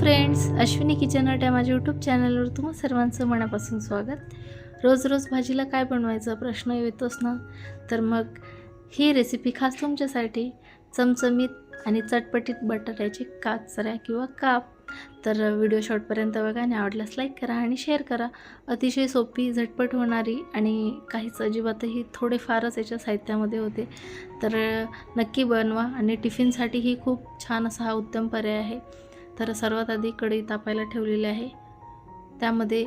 Friends Ashwini kitchen हट या माझ्या YouTube चॅनलवर तुम्हा सर्वांचं मनापासून स्वागत. रोज रोज भाजीला काय बनवायचा प्रश्न येतोच ना? तर मग ही रेसिपी खास तुमच्यासाठी. चमचमीत आणि चटपटीत बटाट्याची काचऱ्या किंवा काप. तर व्हिडिओ शॉर्टपर्यंत बघा आणि आवडल्यास लाईक करा आणि शेअर करा. अतिशय सोपी झटपट होणारी आणि काहीच अजिबातही थोडेफारच याच्या साहित्यामध्ये होते. तर नक्की बनवा आणि टिफिनसाठी ही खूप छान असा हा उत्तम पर्याय आहे. तर सर्वात आधी कढई तापायला ठेवलेली आहे. त्यामध्ये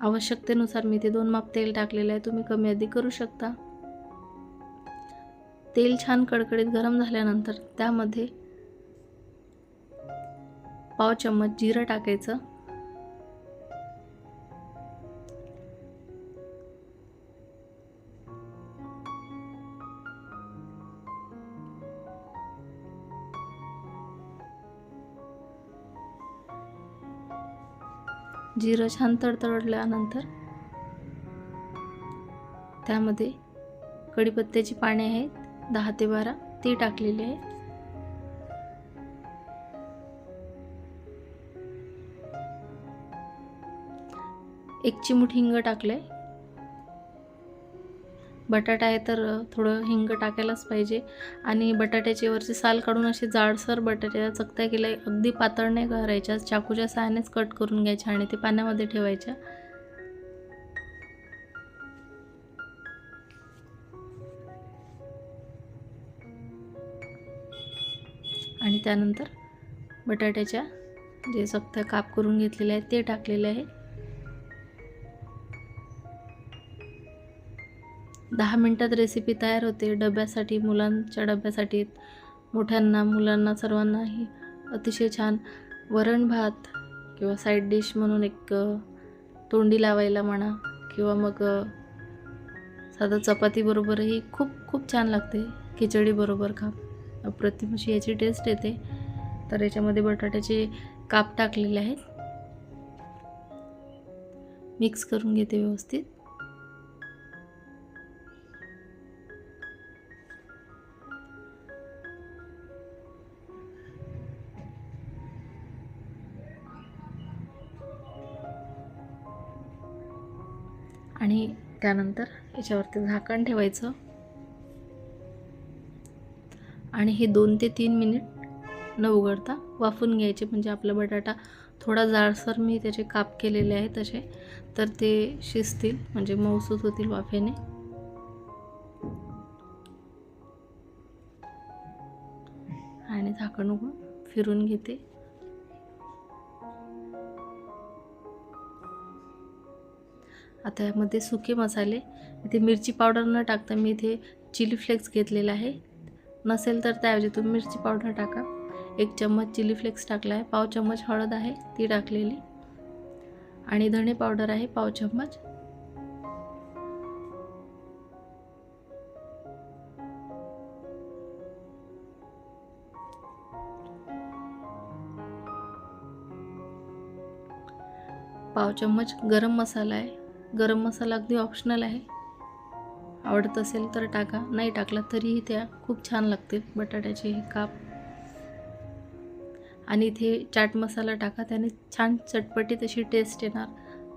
आवश्यकतेनुसार मी ते दोन माप तेल टाकलेलं आहे. तुम्ही कमी अधिक करू शकता. तेल छान कडकडीत गरम झाल्यानंतर त्यामध्ये पाव चम्मच जिरं टाकायचं. जिरं छान तडतडल्यानंतर त्यामध्ये कढीपत्त्याची पाने आहेत दहा ते बारा ती टाकलेली आहे. एक चिमूट हिंग टाकलं आहे बटाटा आहे तर थोडं हिंग टाकायलाच पाहिजे. आणि बटाट्याची वरची साल काढून असे जाडसर बटाट्याला चकत्या केल्या अगदी पातळ नाही करायच्या. चाकूच्या सहाय्यानेच कट करून घ्यायच्या आणि ते पाण्यामध्ये ठेवायच्या. आणि त्यानंतर बटाट्याच्या जे चकत्या काप करून घेतलेले आहेत ते टाकलेले आहे. दहा मिनटात रेसिपी तयार होते. डब्यासाठी मुलांच्या डब्यासाठी मोठ्यांना मुलांना सर्वांनाही अतिशय छान वरण भात किंवा साईड डिश म्हणून एक तोंडी लावायला म्हणा किंवा मग साधं चपातीबरोबरही खूप खूप छान लागते. खिचडीबरोबर खा. अप्रतिम अशी याची टेस्ट येते. तर याच्यामध्ये बटाट्याचे काप टाकलेले आहेत. मिक्स करून घेते व्यवस्थित. आणि त्यानंतर याच्यावरती झाकण ठेवायचं. आणि हे दोन ते तीन मिनिट न उघडता वाफून घ्यायचे म्हणजे आपला बटाटा थोडा जाडसर मी त्याचे काप केलेले आहे तसे तर ते शिजतील म्हणजे मऊसूत होतील वाफेने. आणि झाकण उघडून फिरून घेते. आता यामध्ये सुके मसाले इथे मिरची पावडर न टाकता मी इथे चिली फ्लेक्स घेतलेला आहे. नसेल तर त्याऐवजी तुम्ही मिरची पावडर टाका. एक चम्मच चिली फ्लेक्स टाकला आहे. पाव चम्मच हळद आहे ती टाकलेली. आणि धणे पावडर आहे पाव चम्मच. पाव चम्मच गरम मसाला आहे. गरम मसाला अगदी ऑप्शनल आहे. आवडत असेल तर टाका नाही टाकला तरीही त्या खूप छान लागतील बटाट्याचे हे काप. आणि इथे चाट मसाला टाका त्याने छान चटपटीत अशी टेस्ट येणार.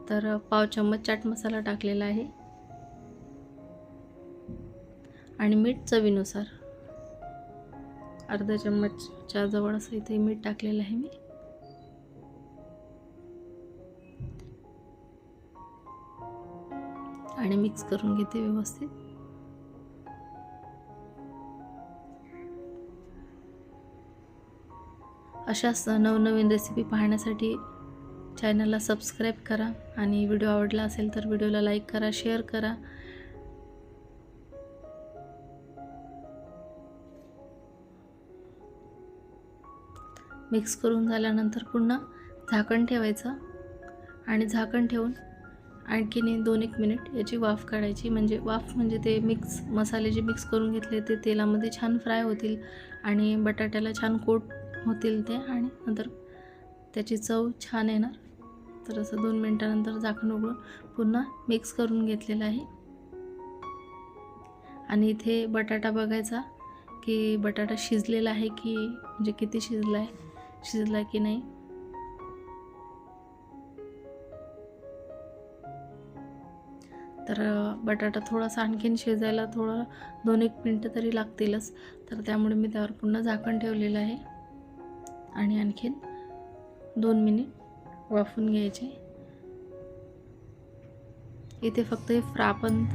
तर पाव चम्मच चाट मसाला टाकलेला आहे. आणि मीठ चवीनुसार. अर्धा चम्मचच्या जवळ असं इथे मीठ टाकलेलं आहे मी. आणि मिक्स करून घेते व्यवस्थित. अशाच नवनवीन रेसिपी पाहण्यासाठी चॅनलला सबस्क्राईब करा आणि व्हिडिओ आवडला असेल तर व्हिडिओला लाईक करा शेअर करा. मिक्स करून झाल्यानंतर पुन्हा झाकण ठेवायचं आणि झाकण ठेवून आणखीन दोन एक मिनिट याची वाफ काढायची. म्हणजे वाफ म्हणजे ते मिक्स मसाले जे मिक्स करून घेतले ते तेलामध्ये छान फ्राय होतील आणि बटाट्याला छान कोट होतील ते आणि नंतर त्याची चव छान येणार. तर असं दोन मिनटानंतर झाकण उघडून पुन्हा मिक्स करून घेतलेलं आहे. आणि इथे बटाटा बघायचा की बटाटा शिजलेला आहे की म्हणजे किती शिजला आहे शिजला की नाही? तर बटाटा थोडासा आणखीन शिजायला थोडं दोन एक मिनटं तरी लागतीलच. तर त्यामुळे मी त्यावर पुन्हा झाकण ठेवलेलं आहे. आणि आणखीन दोन मिनिट वाफून घ्यायचे. इथे फक्त हे फ्रा आपण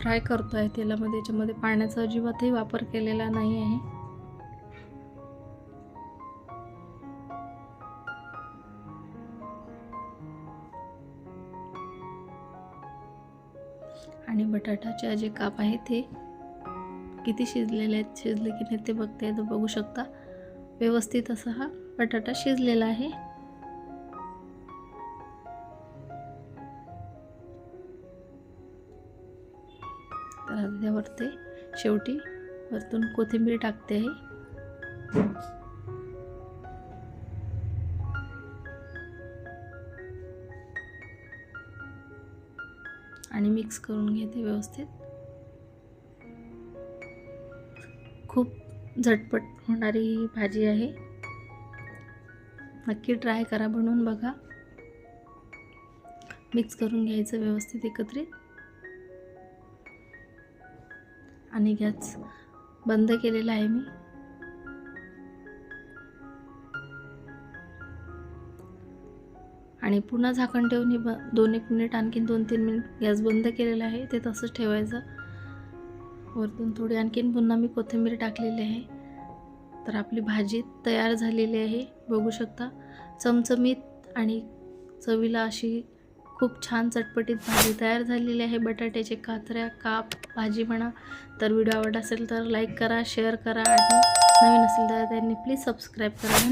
फ्राय करतो आहे तेलामध्ये याच्यामध्ये पाण्याचा अजिबातही वापर केलेला नाही आहे. आणि बटाटाचे जे काप आहे ते किती शिजलेले आहेत शिजले की नाही ते बघते येतं बघू शकता. व्यवस्थित असा हा बटाटा शिजलेला आहे. तर आता ते शेवटी वरतून कोथिंबीर टाकते. आहे आणि मिक्स करून घेते व्यवस्थित. खूप झटपट होणारी ही भाजी आहे. नक्की ट्राय करा बनवून बघा. मिक्स करून घ्यायचं व्यवस्थित एकत्रित. आणि गॅस बंद केलेला आहे मी. आणि पुन्हा झाकण ठेवून हे ब दोन एक मिनिट आणखीन दोन तीन मिनिट गॅस बंद केलेला आहे ते तसंच ठेवायचं. वरतून थोडी आणखीन पुन्हा मी कोथिंबीर टाकलेली आहे. तर आपली भाजी तयार झालेली आहे बघू शकता. चमचमीत आणि चवीला अशी खूप छान चटपटीत भाजी तयार झालेली आहे. बटाट्याचे कात्र्या काप भाजी म्हणा. तर व्हिडिओ आवडला असेल तर लाईक करा शेअर करा. आणि नवीन असेल तर त्यांनी प्लीज सबस्क्राईब करा.